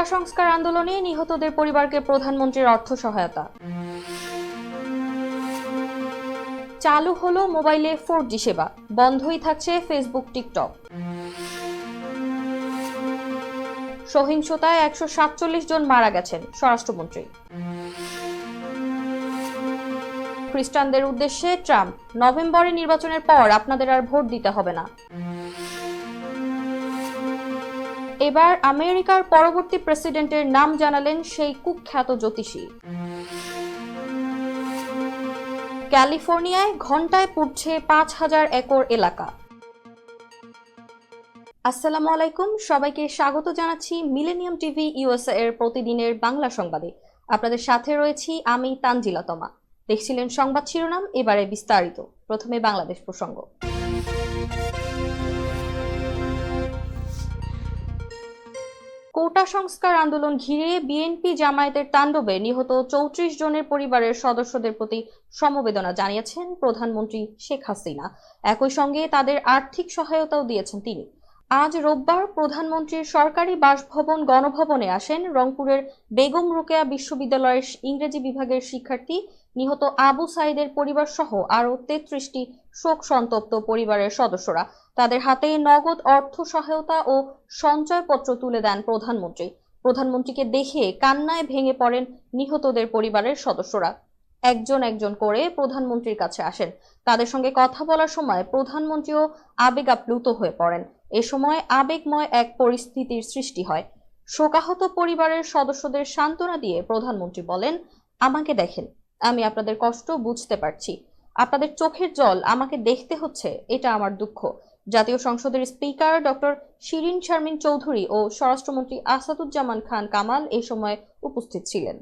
কোটা সংস্কার আন্দোলনে নিহতদের পরিবারকে প্রধানমন্ত্রীর অর্থ সহায়তা। চালু হলো মোবাইলে ফোর জি সেবা। বন্ধই থাকছে ফেসবুক, টিকটক। সহিংসতায় একশো সাতচল্লিশ জন মারা গেছেন স্বরাষ্ট্রমন্ত্রী। খ্রিস্টানদের উদ্দেশ্যে ট্রাম্প নভেম্বরে নির্বাচনের পর আপনাদের আর ভোট দিতে হবে না। এবার আমেরিকার পরবর্তী প্রেসিডেন্টের নাম জানালেন সেই কুখ্যাত জ্যোতিষী। ক্যালিফোর্নিয়ায় ঘন্টায় পুড়ছে পাঁচ হাজার একর এলাকা। আসসালামু আলাইকুম, সবাইকে স্বাগত জানাচ্ছি মিলেনিয়াম টিভি ইউএসএ এর প্রতিদিনের বাংলা সংবাদে। আপনাদের সাথে রয়েছি আমি তানজিলা তমা। দেখছিলেন সংবাদ শিরোনাম, এবারে বিস্তারিত। প্রথমে বাংলাদেশ প্রসঙ্গ। কোটা সংস্কার আন্দোলন ঘিরে বিএনপি জামায়াতের তাণ্ডবে নিহত চৌত্রিশ জনের পরিবারের সদস্যদের প্রতি সমবেদনা জানিয়েছেন প্রধানমন্ত্রী শেখ হাসিনা। একই সঙ্গে তাদের আর্থিক সহায়তাও দিয়েছেন তিনি। আজ রোববার প্রধানমন্ত্রীর সরকারি বাসভবন গণভবনে আসেন রংপুরের বেগম রোকেয়া বিশ্ববিদ্যালয়ের ইংরেজি বিভাগের শিক্ষার্থী নিহত আবু সাইদের পরিবার সহ আরও তেত্রিশটি শোক সন্তপ্ত পরিবারের সদস্যরা। তাদের হাতে নগদ অর্থ সহায়তা ও সঞ্চয়পত্র তুলে দেন প্রধানমন্ত্রী। প্রধানমন্ত্রীকে দেখে কান্নায় ভেঙে পড়েন নিহতদের পরিবারের সদস্যরা। একজন একজন করে প্রধানমন্ত্রীর কাছে আসেন। তাদের সঙ্গে কথা বলার সময় প্রধানমন্ত্রীও আবেগাপ্লুত হয়ে পড়েন। এ সময় আবেগময় এক পরিস্থিতির সৃষ্টি হয়। শোকাহত পরিবারের সদস্যদের সান্ত্বনা দিয়ে প্রধানমন্ত্রী বলেন, আমাকে দেখেন, আমি আপনাদের কষ্ট বুঝতে পারছি। আপনাদের চোখের জল আমাকে দেখতে হচ্ছে, এটা আমার দুঃখ। জাতীয় সংসদের স্পিকার ডক্টর শিরিন শারমিন চৌধুরী ও স্বরাষ্ট্রমন্ত্রী আসাদুজ্জামান খান কামাল এ সময় উপস্থিত ছিলেন।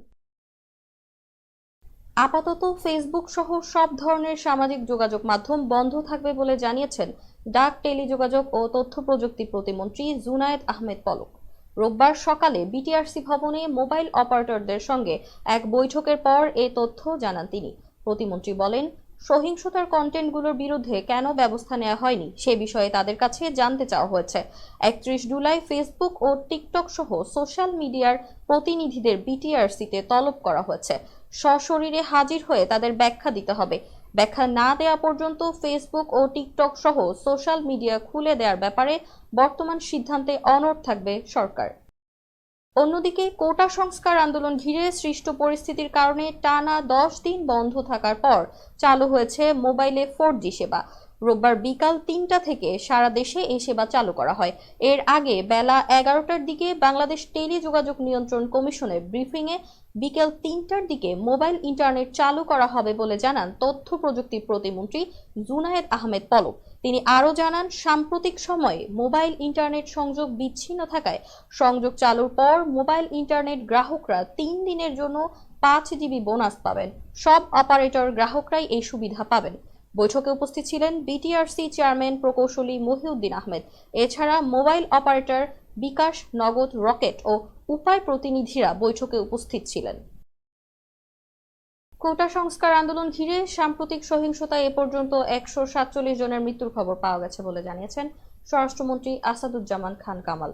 আপাতত ফেসবুক সহ সব ধরনের সামাজিক যোগাযোগ মাধ্যম বন্ধ থাকবে বলে জানিয়েছেন ডাক টেলিযোগাযোগ ও তথ্য প্রযুক্তি প্রতিমন্ত্রী জুনায়েদ আহমেদ পলক। রোববার সকালে বিটিআরসি ভবনে মোবাইল অপারেটরদের সঙ্গে এক বৈঠকের পর এ তথ্য জানান তিনি। প্রতিমন্ত্রী বলেন সহিংসতার কন্টেন্টগুলোর বিরুদ্ধে কেন ব্যবস্থা নেওয়া হয়নি সে বিষয়ে তাদের কাছে জানতে চাওয়া হয়েছে। একত্রিশ জুলাই ফেসবুক ও টিকটক সহ সোশ্যাল মিডিয়ার প্রতিনিধিদের বিটিআরসিতে তলব করা হয়েছে। সশরীরে হাজির হয়ে তাদের ব্যাখ্যা দিতে হবে। ব্যাখ্যা না দেওয়া পর্যন্ত ফেসবুক ও টিকটক সহ সোশ্যাল মিডিয়া খুলে দেওয়ার ব্যাপারে বর্তমান সিদ্ধান্তে অনড় থাকবে সরকার। অন্যদিকে কোটা সংস্কার আন্দোলন ঘিরে সৃষ্ট পরিস্থিতির কারণে টানা দশ দিন বন্ধ থাকার পর চালু হয়েছে মোবাইলে ফোর সেবা। রোববার বিকাল তিনটা থেকে সারা দেশে এই সেবা চালু করা হয়। এর আগে বেলা এগারোটার দিকে বাংলাদেশ টেলিযোগাযোগ নিয়ন্ত্রণ কমিশনের ব্রিফিংয়ে বিকেল তিনটার দিকে মোবাইল ইন্টারনেট চালু করা হবে বলে জানান তথ্য প্রযুক্তি প্রতিমন্ত্রী জুনায়েদ আহমেদ পলক তিনি আরও জানান, সাম্প্রতিক সময়ে মোবাইল ইন্টারনেট সংযোগ বিচ্ছিন্ন থাকায় সংযোগ চালুর পর মোবাইল ইন্টারনেট গ্রাহকরা তিন দিনের জন্য পাঁচ জিবি বোনাস পাবেন। সব অপারেটর গ্রাহকরাই এই সুবিধা পাবেন। বৈঠকে উপস্থিত ছিলেন বিটিআরসি চেয়ারম্যান প্রকৌশলী মহিউদ্দিন আহমেদ। এছাড়া মোবাইল অপারেটর বিকাশ নগদ রকেট ও উপায় প্রতিনিধিরা বৈঠকে উপস্থিত ছিলেন। কোটা সংস্কার আন্দোলন ঘিরে সাম্প্রতিক সহিংসতায় এ পর্যন্ত একশো সাতচল্লিশ জনের মৃত্যুর খবর পাওয়া গেছে বলে জানিয়েছেন স্বরাষ্ট্রমন্ত্রী আসাদুজ্জামান খান কামাল।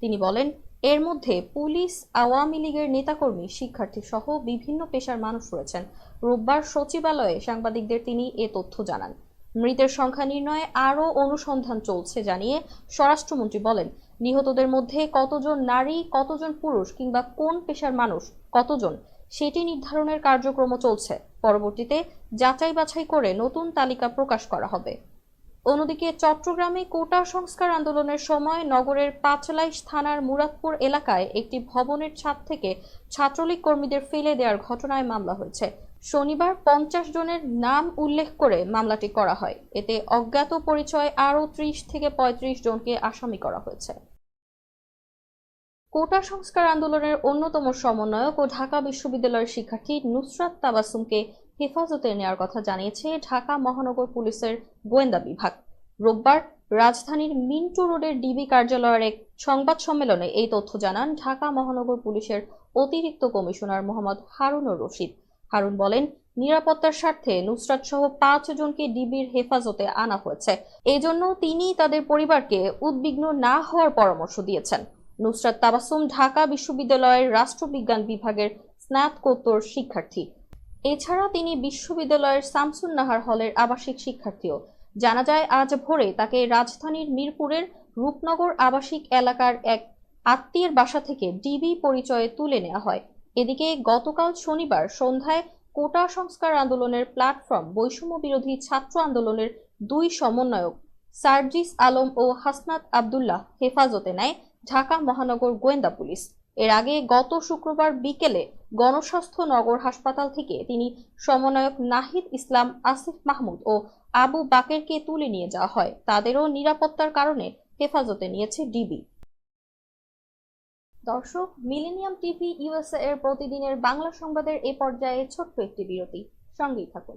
তিনি বলেন এর মধ্যে পুলিশ, আওয়ামী লীগের নেতাকর্মী, শিক্ষার্থী সহ বিভিন্ন পেশার মানুষ রয়েছেন। রোববার সচিবালয়ে সাংবাদিকদের তিনি এ তথ্য জানান। মৃতের সংখ্যা নির্ণয়ে আরও অনুসন্ধান চলছে জানিয়ে স্বরাষ্ট্রমন্ত্রী বলেন, নিহতদের মধ্যে কতজন নারী, কতজন পুরুষ কিংবা কোন পেশার মানুষ, কতজন, সেটি নির্ধারণের কার্যক্রম চলছে। পরবর্তীতে যাচাই বাছাই করে নতুন তালিকা প্রকাশ করা হবে। অন্যদিকে চট্টগ্রামে কোটা সংস্কার আন্দোলনের সময় নগরের পাঁচলাইশ থানার মুরাদপুর এলাকায় একটি ভবনের ছাদ থেকে ছাত্রলীগ কর্মীদের ফেলে দেওয়ার ঘটনায় মামলা হয়েছে। শনিবার পঞ্চাশ জনের নাম উল্লেখ করে মামলাটি করা হয়। এতে অজ্ঞাত পরিচয় আরও ত্রিশ থেকে পঁয়ত্রিশ জনকে আসামি করা হয়েছে। কোটা সংস্কার আন্দোলনের অন্যতম সমন্বয়ক ও ঢাকা বিশ্ববিদ্যালয়ের শিক্ষার্থী নুসরাত তাবাসুমকে হেফাজতে নেওয়ার কথা জানিয়েছে ঢাকা মহানগর পুলিশের গোয়েন্দা বিভাগ। রোববার রাজধানীর মিন্টু রোডের ডিবি কার্যালয়ের এক সংবাদ সম্মেলনে এই তথ্য জানান ঢাকা মহানগর পুলিশের অতিরিক্ত কমিশনার মোহাম্মদ হারুনুর রশিদ। হারুন বলেন, নিরাপত্তার স্বার্থে নুসরাত সহ পাঁচ জনকে ডিবির হেফাজতে আনা হয়েছে। এজন্য তিনি তাদের পরিবারকে উদ্বিগ্ন না হওয়ার পরামর্শ দিয়েছেন। নুসরাত তাবাসুম ঢাকা বিশ্ববিদ্যালয়ের রাষ্ট্রবিজ্ঞান বিভাগের স্নাতকোত্তর শিক্ষার্থী। এছাড়া তিনি বিশ্ববিদ্যালয়ের সামসুন নাহার হলের আবাসিক শিক্ষার্থীও। জানা যায়, আজ ভোরে তাকে রাজধানীর মিরপুরের রূপনগর আবাসিক এলাকার এক আত্মীয়ের বাসা থেকে ডিবি পরিচয়ে তুলে নেওয়া হয়। এদিকে গতকাল শনিবার সন্ধ্যায় কোটা সংস্কার আন্দোলনের প্ল্যাটফর্ম বৈষম্য বিরোধী ছাত্র আন্দোলনের দুই সমন্বয়ক সার্জিস আলম ও হাসনাত আবদুল্লাহ হেফাজতে নেয় ঢাকা মহানগর গোয়েন্দা পুলিশ। এর আগে গত শুক্রবার বিকেলে গণস্বাস্থ্য নগর হাসপাতাল থেকে তিনি সমন্বয়ক নাহিদ ইসলাম, আসিফ মাহমুদ ও আবু বাকেরকে তুলে নিয়ে যাওয়া হয়। তাদেরও নিরাপত্তার কারণে হেফাজতে নিয়েছে ডিবি। দর্শক, মিলেনিয়াম টিভি ইউএসএ এর প্রতিদিনের বাংলা সংবাদের এ পর্যায়ে ছোট্ট একটি বিরতি। সঙ্গেই থাকুন।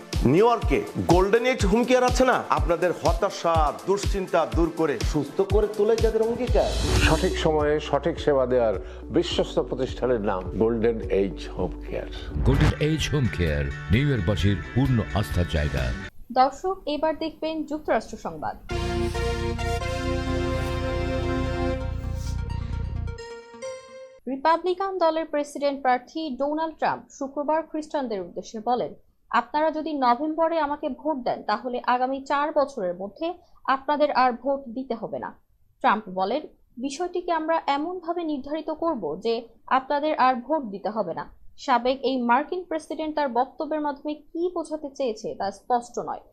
নিউ ইয়র্কে গোল্ডেন এজ হুমকি আর আছে না? আপনাদের হতাশা দুশ্চিন্তা দূর করে সুস্থ করে তোলে যাদের অঙ্গীকার। সঠিক সময়ে সঠিক সেবা দেওয়ার বিশ্বস্ত প্রতিষ্ঠানের নাম golden age home care golden age home care new ইয়র্কবাসীর পূর্ণ আস্থার জায়গা। দর্শক এবার দেখবেন যুক্তরাষ্ট্র সংবাদ। রিপাবলিকান দলের প্রেসিডেন্ট প্রার্থী ডোনাল্ড ট্রাম্প শুক্রবার খ্রিস্টানদের উদ্দেশ্যে বলেন আপনারা যদি নভেম্বরে আমাকে ভোট দেন, তাহলে আগামী চার বছরের মধ্যে আপনাদের আর ভোট দিতে হবে না। ট্রাম্প বলেন, বিষয়টিকে আমরা এমনভাবে নির্ধারিত করব যে আপনাদের আর ভোট দিতে হবে না। সাবেক এই মার্কিন প্রেসিডেন্ট তার বক্তব্যের মাধ্যমে কি বোঝাতে চেয়েছে তা স্পষ্ট নয়।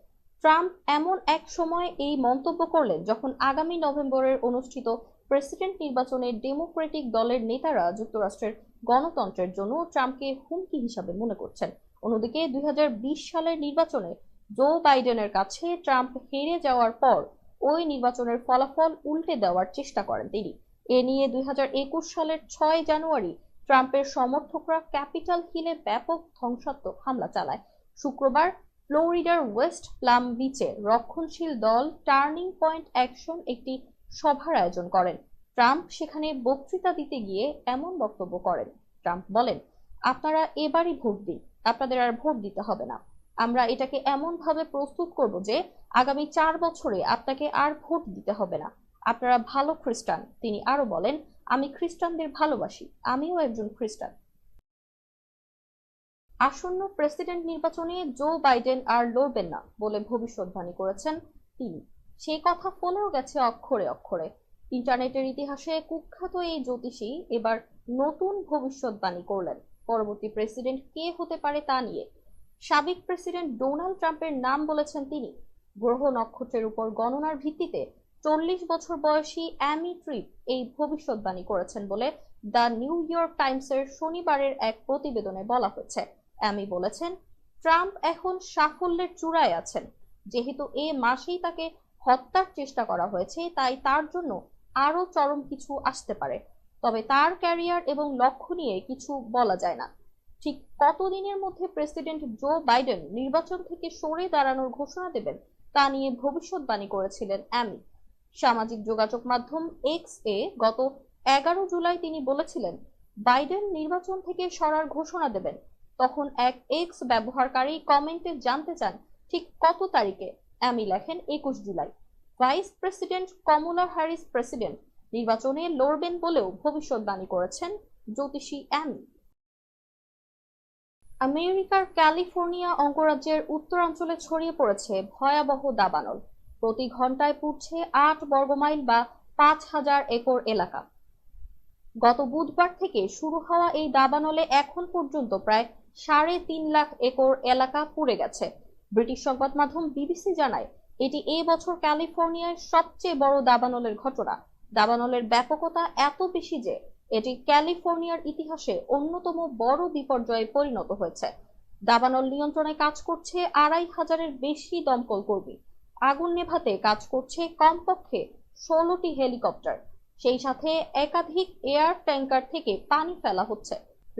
ট্রাম্প এমন এক সময় এই মন্তব্য করলেন যখন আগামী নভেম্বরের অনুষ্ঠিত প্রেসিডেন্ট নির্বাচনে ডেমোক্রেটিক দলের নেতারা যুক্তরাষ্ট্রের গণতন্ত্রের জন্য ট্রাম্পকে হুমকি হিসাবে মনে করছেন। অন্যদিকে দুই হাজার বিশ সালের নির্বাচনে জো বাইডেনের কাছে ট্রাম্প হেরে যাওয়ার পর ওই নির্বাচনের ফলাফল উল্টে দেওয়ার চেষ্টা করেন তিনি। এ নিয়ে দুই হাজার একুশ সালের ছয় জানুয়ারি ট্রাম্পের সমর্থকরা ক্যাপিটাল হিলে ব্যাপক ধ্বংসাত্মক হামলা চালায়। শুক্রবার ফ্লোরিডার ওয়েস্ট প্লাম বিচে রক্ষণশীল দল টার্নিং পয়েন্ট অ্যাকশন একটি সভার আয়োজন করেন। ট্রাম্প সেখানে বক্তৃতা দিতে গিয়ে এমন বক্তব্য করেন। ট্রাম্প বলেন, আপনারা এবারই ভোট দিন। আপনাদের আর ভোট দিতে হবে না। আমরা এটাকে এমন ভাবে প্রস্তুত করব যে, আগামী চার বছরে আপনাকে আর ভোট দিতে হবে না। আপনারা ভালো খ্রিস্টান, তিনি আরও বলেন, আমি খ্রিস্টানদের ভালোবাসি, আমিও একজন খ্রিস্টান। আসন্ন প্রেসিডেন্ট নির্বাচনে জো বাইডেন আর লড়বেন না বলে ভবিষ্যৎবাণী করেছেন তিনি। সেই কথা ফলেও গেছে অক্ষরে অক্ষরে। ইন্টারনেটের ইতিহাসে কুখ্যাত এই জ্যোতিষী এবার নতুন ভবিষ্যৎবাণী করলেন। পরবর্তী প্রেসিডেন্ট কে হতে পারে তা নিয়ে। সাবেক প্রেসিডেন্ট ডোনাল্ড ট্রাম্পের নাম বলেছেন তিনি। গ্রহ নক্ষত্রের উপর গণনার ভিত্তিতে চল্লিশ বছর বয়সী অ্যামি ট্রিপ এই ভবিষ্যৎবাণী করেছেন বলে দ্য নিউ ইয়র্ক টাইমসের শনিবারের এক প্রতিবেদনে বলা হয়েছে। অ্যামি বলেছেন, ট্রাম্প এখন সাফল্যের চূড়ায় আছেন। যেহেতু এ মাসেই তাকে হত্যার চেষ্টা করা হয়েছে, তাই তার জন্য আরও চরম কিছু আসতে পারে। তবে তার ক্যারিয়ার এবং লক্ষ্য নিয়ে কিছু বলা যায় না। ঠিক কতদিনের মধ্যে প্রেসিডেন্ট জো বাইডেন নির্বাচন থেকে সরে দাঁড়ানোর ঘোষণা দেবেন তা নিয়ে ভবিষ্যৎবাণী করেছিলেন অ্যামি। সামাজিক যোগাযোগ মাধ্যম এক্স এ গত এগারো জুলাই তিনি বলেছিলেন, বাইডেন নির্বাচন থেকে সরার ঘোষণা দেবেন। তখন এক এক্স ব্যবহারকারী কমেন্টে জানতে চান, ঠিক কত তারিখে অ্যামি লেখেন একুশ July. Vice president Kamala Harris president নির্বাচনে লড়বেন বলেও ভবিষ্যৎবাণী করেছেন জ্যোতিষী অ্যামি আমেরিকার ক্যালিফোর্নিয়া অঙ্গরাজ্যের উত্তরাঞ্চলে ছড়িয়ে পড়েছে ভয়াবহ দাবানল। প্রতি ঘন্টায় পুড়ছে আট বর্গমাইল বা পাঁচ হাজার একর এলাকা। গত বুধবার থেকে শুরু হওয়া এই দাবানলে এখন পর্যন্ত প্রায় সাড়ে তিন লাখ একর এলাকা পুড়ে গেছে। ব্রিটিশ সংবাদ মাধ্যম বিবিসি জানায়, এটি এই বছর ক্যালিফোর্নিয়ার সবচেয়ে বড় দাবানলের ঘটনা। দাবানলের ব্যাপকতা এত বেশি যে এটি ক্যালিফোর্নিয়ার ইতিহাসে অন্যতম বড় বিপর্যয়ে পরিণত হয়েছে। দাবানল নিয়ন্ত্রণে কাজ করছে আড়াই হাজারের বেশি দমকল কর্মী। আগুন নেভাতে কাজ করছে কমপক্ষে ষোলোটি হেলিকপ্টার। সেই সাথে একাধিক এয়ার ট্যাঙ্কার থেকে পানি ফেলা হচ্ছে।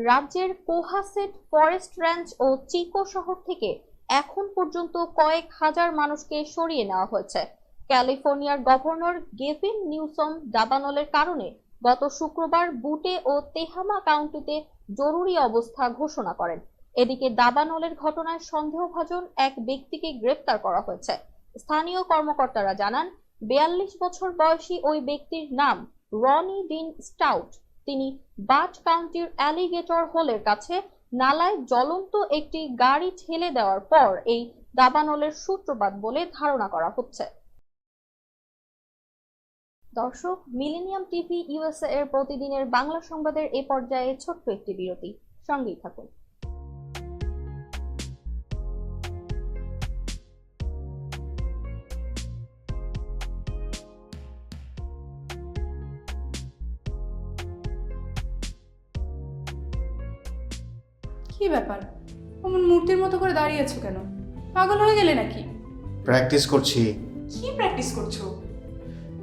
রাজ্যের কোহাসেট ফরেস্ট রেঞ্জ ও চিকো শহর থেকে এখন পর্যন্ত কয়েক হাজার মানুষকে সরিয়ে নেওয়া হয়েছে। ক্যালিফোর্নিয়ার গভর্নর গেভিন নিউসম দাবানলের কারণে গত শুক্রবার বুটে ও তেহামা কাউন্টিতে জরুরি অবস্থা ঘোষণা করেন। এদিকে দাবানলের ঘটনায় সন্দেহভাজন এক ব্যক্তিকে গ্রেফতার করা হয়েছে। স্থানীয় কর্মকর্তারা জানান, বিয়াল্লিশ বছর বয়সী ওই ব্যক্তির নাম রনি ডিন স্টাউট। তিনি বাট কাউন্টির অ্যালিগেটর হোলের কাছে নালায় জ্বলন্ত একটি গাড়ি ঠেলে দেওয়ার পর এই দাবানলের সূত্রপাত বলে ধারণা করা হচ্ছে। দর্শক মিলেনিয়াম টিভি ইউএসএ এর প্রতিদিনের বাংলা সংবাদের এ পর্যায়ে ছোট্ট একটি বিরতি। সঙ্গেই থাকুন। কি ব্যাপার? অমন মূর্তির মতো করে দাঁড়িয়ে আছো কেন? পাগল হয়ে গেলে নাকি? প্র্যাকটিস করছি। কি প্র্যাকটিস করছ?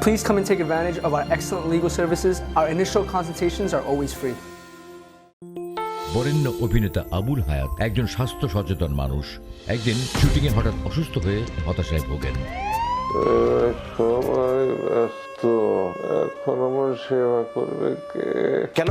Please come and take advantage of our excellent legal services. Our initial consultations are always free. বরেণ্য অভিনেতা আবুল হায়াত একজন স্বাস্থ্য সচেতন মানুষ একদিন শুটিংয়ে হঠাৎ অসুস্থ হয়ে হতাশায় ভোগেন সবাই ব্যস্ত এখন আমার সেবা করবে কে কেন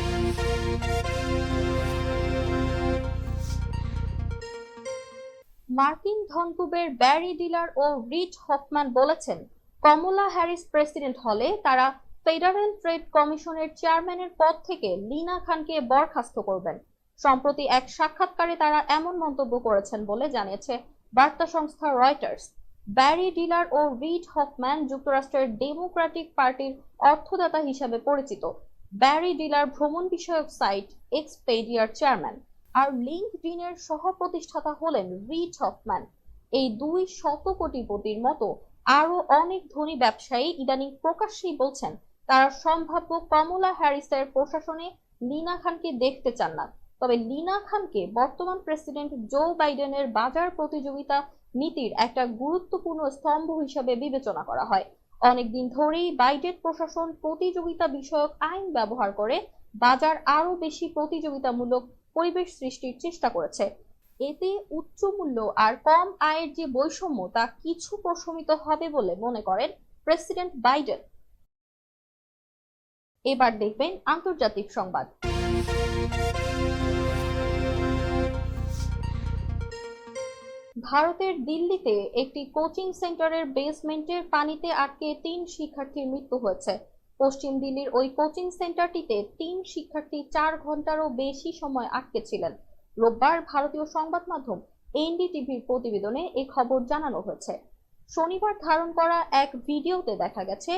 মার্কিন ধনকুবের ব্যারি ডিলার ও রিচ হফম্যান বলেছেন, কমলা হ্যারিস প্রেসিডেন্ট হলে তারা ফেডারেল ট্রেড কমিশনের চেয়ারম্যানের পদ থেকে লিনা খানকে বরখাস্ত করবেন। সম্প্রতি এক সাক্ষাৎকারে তারা এমন মন্তব্য করেছেন বলে জানিয়েছে বার্তা সংস্থা রয়টার্স। ব্যারি ডিলার ও রিড হফম্যান যুক্তরাষ্ট্রের ডেমোক্রেটিক পার্টির অর্থদাতা হিসাবে পরিচিত। ব্যারি ডিলার ভ্রমণ বিষয়ক সাইট এক্সপেডিয়ার চেয়ারম্যান। আর লিঙ্কডিনের সহ প্রতিষ্ঠাতা হলেন রিড হফম্যান এই দুই শত কোটিপতির মতো আরও অনেক ধনী ব্যবসায়ী ইদানিং প্রকাশ্যেই বলছেন, তারা সম্ভাব্য কমলা হ্যারিসের প্রশাসনে লিনা খানকে দেখতে চান না। তবে লিনা খানকে বর্তমান প্রেসিডেন্ট জো বাইডেনের বাজার প্রতিযোগিতা নীতির একটা গুরুত্বপূর্ণ স্তম্ভ হিসেবে বিবেচনা করা হয়। অনেকদিন ধরেই বাইডেন প্রশাসন প্রতিযোগিতা বিষয়ক আইন ব্যবহার করে বাজার আরও বেশি প্রতিযোগিতামূলক পরিবেশ সৃষ্টির চেষ্টা করেছে। এতে উচ্চ মূল্য আর কম আয়ের যে বৈষম্য, তা কিছু প্রশমিত হবে বলে মনে করেন প্রেসিডেন্ট বাইডেন। এবার দেখবেন আন্তর্জাতিক সংবাদ। ভারতের দিল্লিতে একটি কোচিং সেন্টারের বেসমেন্টের পানিতে আটকে তিন শিক্ষার্থীর মৃত্যু হয়েছে। পশ্চিম দিল্লির ওই কোচিং সেন্টারটিতে তিন শিক্ষার্থী চার ঘন্টারও বেশি সময় আটকে ছিলেন। রোববার ভারতীয় সংবাদ মাধ্যম এনডিটিভির প্রতিবেদনে এই খবর জানানো হয়েছে। শনিবার ধারণ করা এক ভিডিওতে দেখা গেছে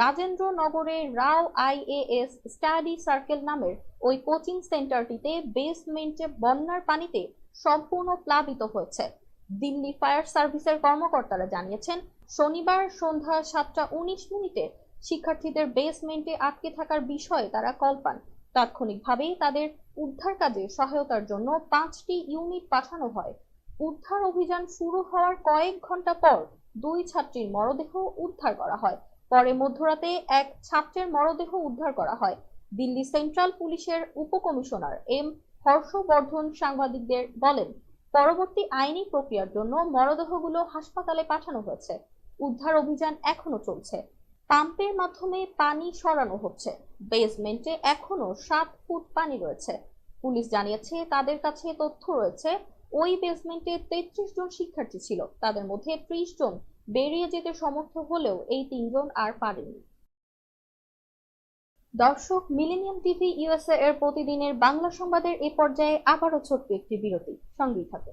রাজেন্দ্রনগরের রাও আইএএস স্টাডি সার্কেল নামের ওই কোচিং সেন্টারটিতে বেসমেন্টে বন্যার পানিতে সম্পূর্ণ প্লাবিত হয়েছে। দিল্লি ফায়ার সার্ভিসের কর্মকর্তারা জানিয়েছেন, শনিবার সন্ধ্যা সাতটা উনিশ মিনিটে শিক্ষার্থীদের বেসমেন্টে আটকে থাকার বিষয়ে তারা কল পান। তাৎক্ষণিকভাবেই তাদের উদ্ধার কাজে সহায়তার জন্য পাঁচটি ইউনিট পাঠানো হয়। উদ্ধার অভিযান শুরু হওয়ার কয়েক ঘণ্টা পর দুই ছাত্রীর মরদেহ উদ্ধার করা হয়। পরে মধ্যরাতে এক ছাত্রের মরদেহ উদ্ধার করা হয়। দিল্লি সেন্ট্রাল পুলিশের উপকমিশনার এম হর্ষবর্ধন সাংবাদিকদের বলেন, পরবর্তী আইনি প্রক্রিয়ার জন্য মরদেহগুলো হাসপাতালে পাঠানো হয়েছে। উদ্ধার অভিযান এখনও চলছে। পাম্পের মাধ্যমে পানি সরানো হচ্ছে। বেসমেন্টে এখনও সাত ফুট পানি রয়েছে। পুলিশ জানিয়েছে তাদের কাছে তথ্য রয়েছে, ওই বেসমেন্টে তেত্রিশ জন শিক্ষার্থী ছিল। তাদের মধ্যে ত্রিশ জন বেরিয়ে যেতে সমর্থ হলেও এই তিনজন আর পারেনি। দর্শক, মিলেনিয়াম টিভি ইউএসএ এর প্রতিদিনের বাংলা সংবাদের এ পর্যায়ে আবারও ছোট্ট একটি বিরতি। সঙ্গেই থাকে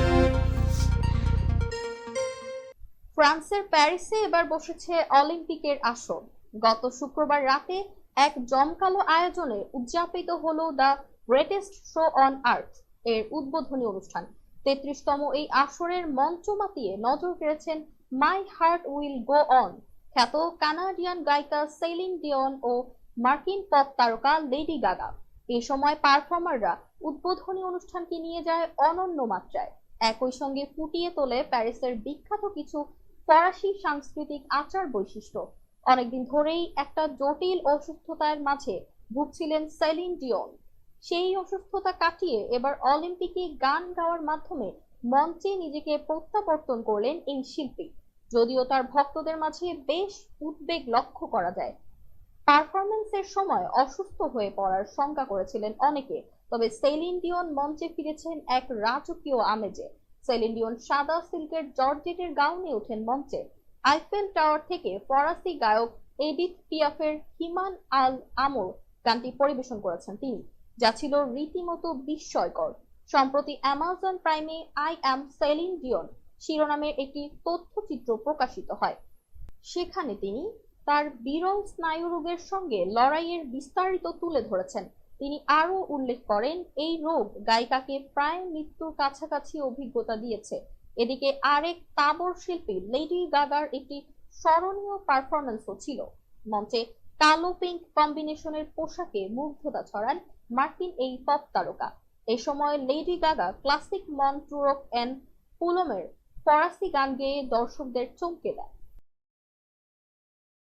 ফ্রান্সের প্যারিসে এবার বসেছে অলিম্পিকের আসর। গত শুক্রবার রাতে এক জমকালো আয়োজনে উদযাপিত হলো the greatest show on Earth এর উদ্বোধনী অনুষ্ঠান। তেত্রিশতম এই আসরের মঞ্চ মাতিয়ে নজর কেড়েছেন my heart will go on খ্যাত কানাডিয়ান গায়িকা সেলিন ডিয়ন ও মার্কিন পপ তারকা লেডি গাগা। এ সময় পারফর্মাররা উদ্বোধনী অনুষ্ঠানকে নিয়ে যায় অনন্য মাত্রায়। একই সঙ্গে ফুটিয়ে তোলে প্যারিসের বিখ্যাত কিছু ফরাসি সাংস্কৃতিক আচার বৈশিষ্ট্য। অনেকদিন ধরেই একটা জটিল অসুস্থতার মাঝে ভুগছিলেন সেলিন ডিয়ন সেই অসুস্থতা কাটিয়ে এবার অলিম্পিকে গান গাওয়ার মাধ্যমে মঞ্চে নিজেকে প্রত্যাবর্তন করলেন এই শিল্পী। যদিও তার ভক্তদের মাঝে বেশ উদ্বেগ লক্ষ্য করা যায়। পারফরমেন্সের সময় অসুস্থ হয়ে পড়ার শঙ্কা করেছিলেন অনেকে, তবে সেলিন ডিয়ন মঞ্চে ফিরেছেন এক রাজকীয় আমেজে। সেলিন ডিয়ন সাদা সিল্কের জর্জেটের গাউনে ওঠেন মঞ্চে। আইফেল টাওয়ার থেকে ফরাসি গায়ক এডিথ পিয়াফের হিমান আল আমর গানটি পরিবেশন করেছেন তিনি, যা ছিল রীতিমতো বিস্ময়কর। সম্প্রতি অ্যামাজন প্রাইমে আই অ্যাম সেলিন ডিওন শিরোনামের একটি তথ্যচিত্র প্রকাশিত হয়। সেখানে তিনি তার বিরল স্নায়ুরোগের সঙ্গে লড়াইয়ের বিস্তারিত তুলে ধরেছেন। তিনি আরও উল্লেখ করেন, এই রোগ গায়িকাকে প্রায় মৃত্যুর কাছাকাছি অভিজ্ঞতা দিয়েছে। এদিকে আরেক তাবর শিল্পী লেডি গাগার একটি স্মরণীয় পারফরমেন্সও ছিল। মঞ্চে কালো পিঙ্ক কম্বিনেশনের পোশাকে মুগ্ধতা ছড়ান মার্কিন এই পপ তারকা। এ সময় লেডি গাগা ক্লাসিক মন টুরক এন্ড পুলমের ফরাসি গান গেয়ে দর্শকদের চমকে দেয়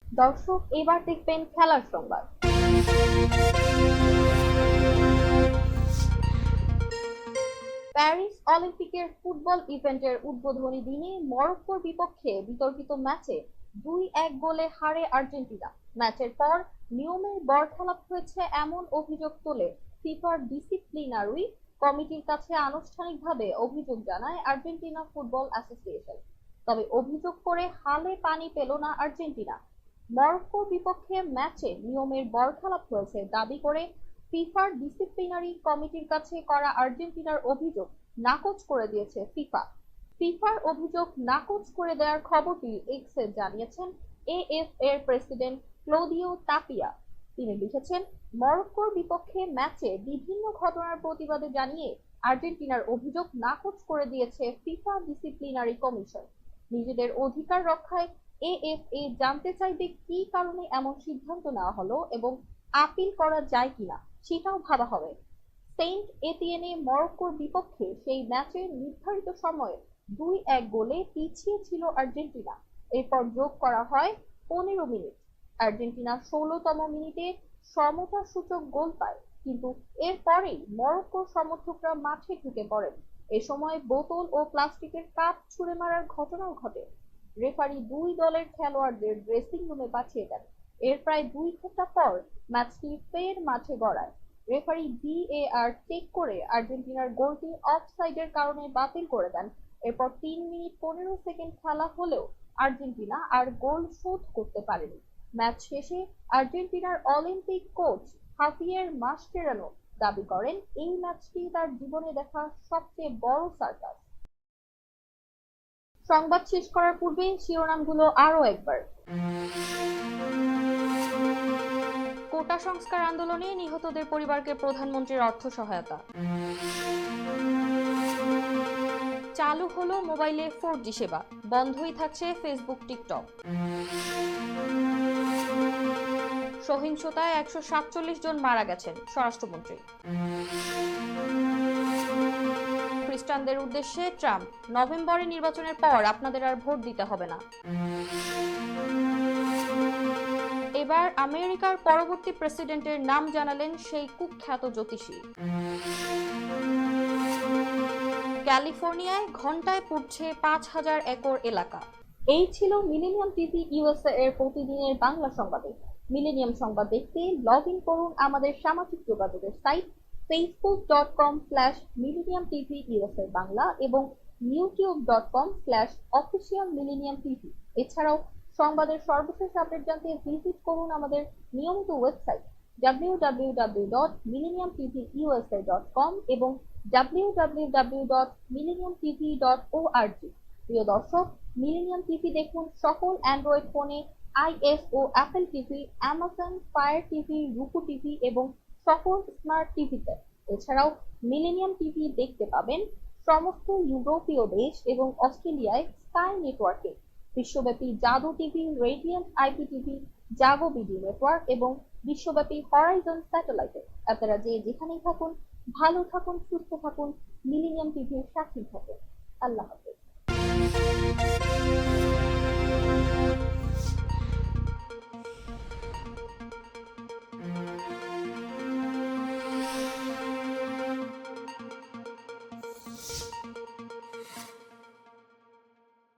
দর্শক, এবার দেখবেন খেলার সংবাদ। প্যারিস অলিম্পিকের ফুটবল ইভেন্টের উদ্বোধনী দিনে মরক্কোর বিপক্ষে বিতর্কিত ম্যাচে দুই এক গোলে হারে আর্জেন্টিনা। ম্যাচের পর নিয়মের বরখেলাপ হয়েছে এমন অভিযোগ তোলে ফিফার ডিসিপ্লিনারি কমিটির কাছে আনুষ্ঠানিকভাবে অভিযোগ জানায় আর্জেন্টিনা ফুটবল অ্যাসোসিয়েশন। তবে অভিযোগ করে হালে পানি পেল না আর্জেন্টিনা। মরক্কোর বিপক্ষে ম্যাচে নিয়মের বরখেলাপ হয়েছে দাবি করে ফিফার ডিসিপ্লিনারি কমিটির কাছে করা আর্জেন্টিনার অভিযোগ নাকচ করে দিয়েছে ফিফা। ফিফার অভিযোগ নাকচ করে দেওয়ার খবরটি এক্সে জানিয়েছেন এএফ এর প্রেসিডেন্ট ক্লোদিও তাপিয়া। তিনি লিখেছেন, মরক্কোর বিপক্ষে ম্যাচে বিভিন্ন ঘটনার প্রতিবাদে জানিয়ে আর্জেন্টিনার অভিযোগ নাকচ করে দিয়েছে ফিফা ডিসিপ্লিনারি কমিশন। নিজেদের অধিকার রক্ষায় এএফএ জানতে চাইবে কি কারণে এমন সিদ্ধান্ত নেওয়া হলো এবং আপিল করা যায় কিনা। সেটাও ভাবা হবে। সেন্ট এটিএনে মরক্কোর বিপক্ষে সেই ম্যাচের নির্ধারিত সময়ে দুই এক গোলে পিছিয়ে ছিল আর্জেন্টিনা। এরপর যোগ করা হয় পনেরো মিনিট। আর্জেন্টিনা ষোলোতম মিনিটে সমতা সূচক গোল পায়, কিন্তু এরপরেই মরক্কোর সমর্থকরা মাঠে ঢুকে পড়েন। এ সময় বোতল ও প্লাস্টিকের কাপ ছুঁড়ে মারার ঘটনাও ঘটে। রেফারি দুই দলের খেলোয়াড়দের ড্রেসিং রুমে পাঠিয়ে দেন। এর প্রায় দুই ঘণ্টা পর ম্যাচটি ফের মাঠে গড়ায়। রেফারি ভিএআর চেক করে আর্জেন্টিনার গোলটি অফসাইডের কারণে বাতিল করে দেন। এরপর তিন মিনিট পনেরো সেকেন্ড খেলা হলেও আর্জেন্টিনা আর গোল শোধ করতে পারেনি। ম্যাচ শেষে আর্জেন্টিনার অলিম্পিক কোচ হাফিয়ের মাস্টেরানো দাবি করেন, এই ম্যাচটি তার জীবনে দেখা সবচেয়ে বড় সার্কাস। সংবাদ শেষ করার পূর্বে শিরোনামগুলো আরও একবার। কোটা সংস্কার আন্দোলনে নিহতদের পরিবারকে প্রধানমন্ত্রীর অর্থ সহায়তা। চালু হলো মোবাইলে ফোর জি সেবা। বন্ধই থাকছে ফেসবুক, টিকটক। সহিংসতায় একশো সাতচল্লিশ জন মারা গেছেন স্বরাষ্ট্রমন্ত্রী। খ্রিস্টানদের উদ্দেশ্যে ট্রাম্প নভেম্বরে নির্বাচনের পর আপনাদের আর ভোট দিতে হবে না। এবার আমেরিকার পরবর্তী প্রেসিডেন্টের নাম জানালেন সেই কুখ্যাত জ্যোতিষী। ক্যালিফোর্নিয়ায় ঘন্টায় পুড়ছে পাঁচ হাজার একর এলাকা। এই ছিল মিলেনিয়াম টিভি ইউএসএ এর প্রতিদিনের বাংলা সংবাদে। মিলেনিয়াম সংবাদ দেখতে লগ ইন করুন আমাদের সামাজিক যোগাযোগের site Facebook dot com slash millennium TV USA Bangla এবং YouTube dot com slash official millennium TV এছাড়াও সংবাদের সর্বশেষ আপডেট জানতে ভিজিট করুন আমাদের নিয়মিত ওয়েবসাইট www.millenniumtvusa.com এবং www.millenniumtv.org প্রিয় দর্শক মিলেনিয়াম টিভি দেখুন সকল অ্যান্ড্রয়েড ফোনে আইএস ও Apple TV Amazon Fire TV Roku TV এবং সকল স্মার্ট টিভিতে এছাড়াও মিলেনিয়াম টিভি দেখতে পাবেন সমস্ত ইউরোপীয় দেশ এবং অস্ট্রেলিয়ায় স্কাই নেটওয়ার্কে বিশ্বব্যাপী Jadoo TV, Radiant IPTV Jago BD network এবং বিশ্বব্যাপী হরাইজন স্যাটেলাইটে। আপনারা যে যেখানেই থাকুন, ভালো থাকুন, সুস্থ থাকুন, মিলিনিয়াম টিভির সাক্ষী থাকুন। আল্লাহ হাফেজ।